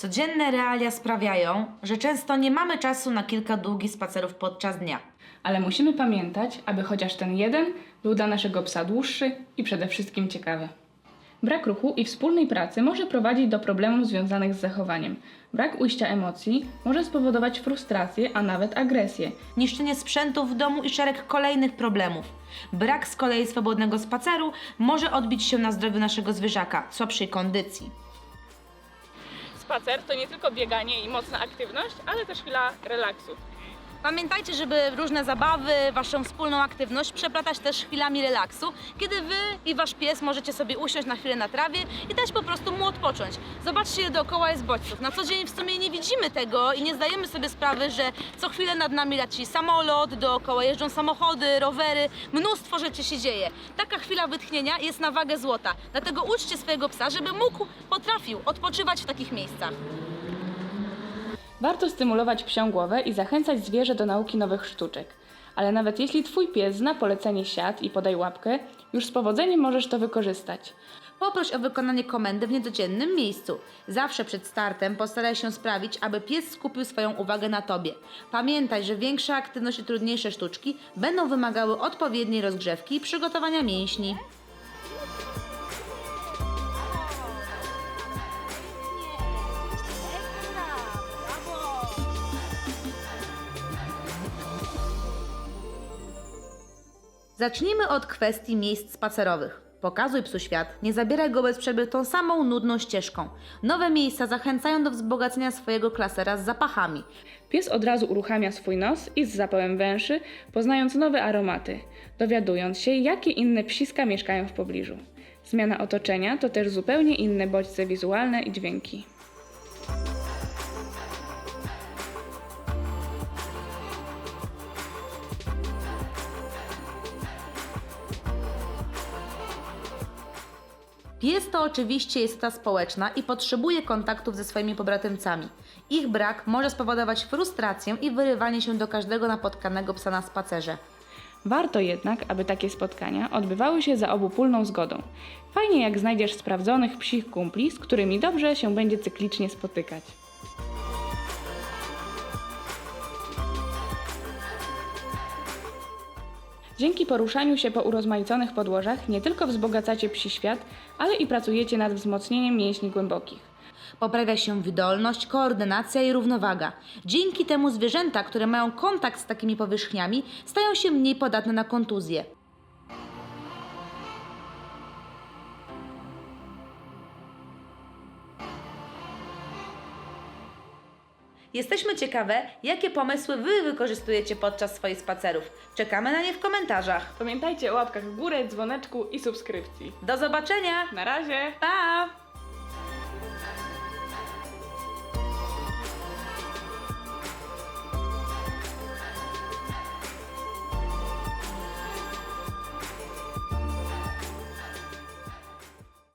Codzienne realia sprawiają, że często nie mamy czasu na kilka długich spacerów podczas dnia. Ale musimy pamiętać, aby chociaż ten jeden był dla naszego psa dłuższy i przede wszystkim ciekawy. Brak ruchu i wspólnej pracy może prowadzić do problemów związanych z zachowaniem. Brak ujścia emocji może spowodować frustrację, a nawet agresję. Niszczenie sprzętu w domu i szereg kolejnych problemów. Brak z kolei swobodnego spaceru może odbić się na zdrowiu naszego zwierzaka, słabszej kondycji. Spacer to nie tylko bieganie i mocna aktywność, ale też chwila relaksu. Pamiętajcie, żeby różne zabawy, waszą wspólną aktywność przeplatać też chwilami relaksu, kiedy wy i wasz pies możecie sobie usiąść na chwilę na trawie i dać po prostu mu odpocząć. Zobaczcie, dookoła jest bodźców. Na co dzień w sumie nie widzimy tego i nie zdajemy sobie sprawy, że co chwilę nad nami leci samolot, dookoła jeżdżą samochody, rowery, mnóstwo rzeczy się dzieje. Taka chwila wytchnienia jest na wagę złota. Dlatego uczcie swojego psa, żeby mógł, potrafił odpoczywać w takich miejscach. Warto stymulować psią głowę i zachęcać zwierzę do nauki nowych sztuczek. Ale nawet jeśli twój pies zna polecenie siad i podaj łapkę, już z powodzeniem możesz to wykorzystać. Poproś o wykonanie komendy w niecodziennym miejscu. Zawsze przed startem postaraj się sprawić, aby pies skupił swoją uwagę na tobie. Pamiętaj, że większa aktywność i trudniejsze sztuczki będą wymagały odpowiedniej rozgrzewki i przygotowania mięśni. Zacznijmy od kwestii miejsc spacerowych. Pokazuj psu świat, nie zabieraj go bez przerwy tą samą nudną ścieżką. Nowe miejsca zachęcają do wzbogacenia swojego klasera z zapachami. Pies od razu uruchamia swój nos i z zapałem węszy, poznając nowe aromaty, dowiadując się, jakie inne psiska mieszkają w pobliżu. Zmiana otoczenia to też zupełnie inne bodźce wizualne i dźwięki. Pies to oczywiście jest ta społeczna i potrzebuje kontaktów ze swoimi pobratymcami. Ich brak może spowodować frustrację i wyrywanie się do każdego napotkanego psa na spacerze. Warto jednak, aby takie spotkania odbywały się za obopólną zgodą. Fajnie jak znajdziesz sprawdzonych psich kumpli, z którymi dobrze się będzie cyklicznie spotykać. Dzięki poruszaniu się po urozmaiconych podłożach nie tylko wzbogacacie psi świat, ale i pracujecie nad wzmocnieniem mięśni głębokich. Poprawia się wydolność, koordynacja i równowaga. Dzięki temu zwierzęta, które mają kontakt z takimi powierzchniami, stają się mniej podatne na kontuzje. Jesteśmy ciekawe, jakie pomysły Wy wykorzystujecie podczas swoich spacerów. Czekamy na nie w komentarzach. Pamiętajcie o łapkach w górę, dzwoneczku i subskrypcji. Do zobaczenia! Na razie! Pa!